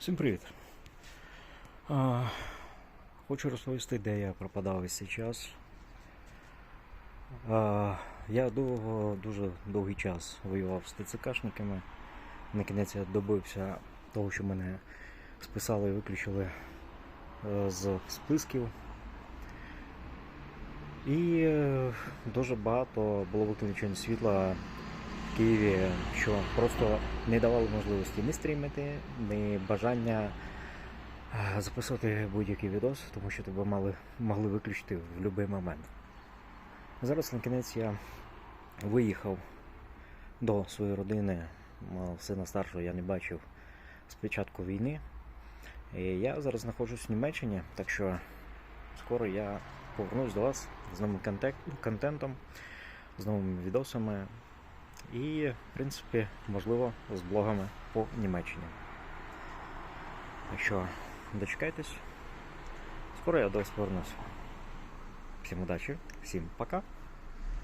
Всім привіт. Хочу розповісти, де я пропадав весь цей час. Я довго, дуже довгий час воював з ТЦКшниками. На кінець я добився того, що мене списали і виключили е, з списків. І е, дуже багато було виключень світла в Києві, що просто не давали можливості ні стрімити, ні бажання е, записувати будь-який відос, тому що тебе мали, могли виключити в будь-який момент. Зараз на кінець я виїхав до своєї родини. Мого Сина старшого я не бачив з початку війни. І я зараз знаходжусь в Німеччині, так що скоро я повернусь до вас з новим контентом, з новими відосами і, в принципі, можливо, з блогами по Німеччині. Так що дочекайтесь. Скоро я до вас повернусь. Всім удачі, всім пока.